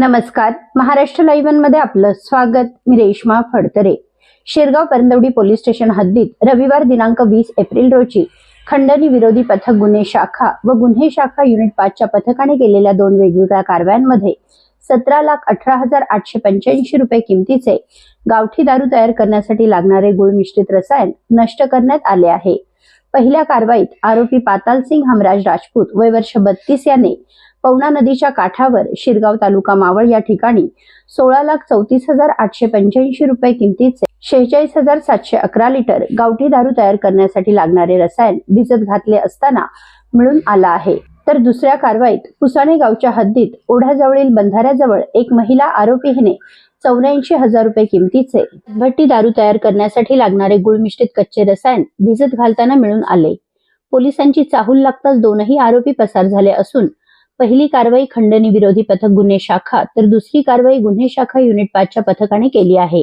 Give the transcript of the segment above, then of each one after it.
नमस्कार. महाराष्ट्र लाईव्हमध्ये आपलं स्वागत. मी रेश्मा फडतरे. शिरगाव परंदवडी पोलीस स्टेशन हद्दीत रविवार दिनांक वीस एप्रिल रोजी खंडणी विरोधी पथक गुन्हे शाखा व गुन्हे शाखा युनिट पाचच्या पथकाने केलेल्या दोन वेगवेगळ्या कारवायांमध्ये सतरा लाख अठरा हजार आठशे पंच्याऐंशी रुपये किमतीचे गावठी दारू तयार करण्यासाठी लागणारे गुळ मिश्रित रसायन नष्ट करण्यात आले आहे. पहिल्या कारवाईत आरोपी पाताल सिंग हमराज राजपूत वय वर्ष बत्तीस याने पवना नदीच्या काठावर शिरगाव तालुका मावळ या ठिकाणी सोळा लाख चौतीस हजार आठशे पंच्याऐंशी रुपये किमतीचे शेहेचाळीस हजार सातशे अकरा लिटर गावठी दारू तयार करण्यासाठी लागणारे रसायन भिजत घातले असताना मिळून आला आहे. तर दुसऱ्या कारवाईत पुसाणे गावच्या हद्दीत ओढ्याजवळील बंधाऱ्याजवळ एक महिला आरोपी हिने चौऱ्याऐंशी हजार रुपये किमतीचे भट्टी दारू तयार करण्यासाठी लागणारे गुळमिश्रित कच्चे रसायन भिजत घालताना मिळून आले. पोलिसांची चाहूल लागताच दोनही आरोपी पसार झाले असून पहिली कारवाई खंडणी विरोधी पथक गुन्हे शाखा तर दुसरी कारवाई गुन्हे शाखा युनिट पाचच्या पथकाने केली आहे.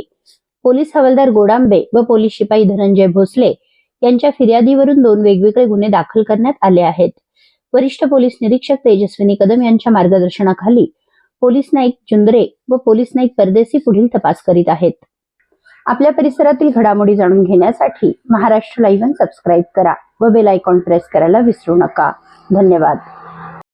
पोलीस हवालदार गोडांबे व पोलीस शिपाई धनंजय भोसले यांच्या फिर्यादीवरून दोन वेगवेगळे गुन्हे दाखल करण्यात आले आहेत. वरिष्ठ पोलीस निरीक्षक तेजस्विनी कदम यांच्या मार्गदर्शनाखाली पोलीस नाईक चुंदरे व पोलीस नाईक परदेसी पुढील तपास करीत आहेत. आपल्या परिसरातील घडामोडी जाणून घेण्यासाठी महाराष्ट्र लाईव्ह सबस्क्राईब करा व बेल आयकॉन प्रेस करायला विसरू नका. धन्यवाद.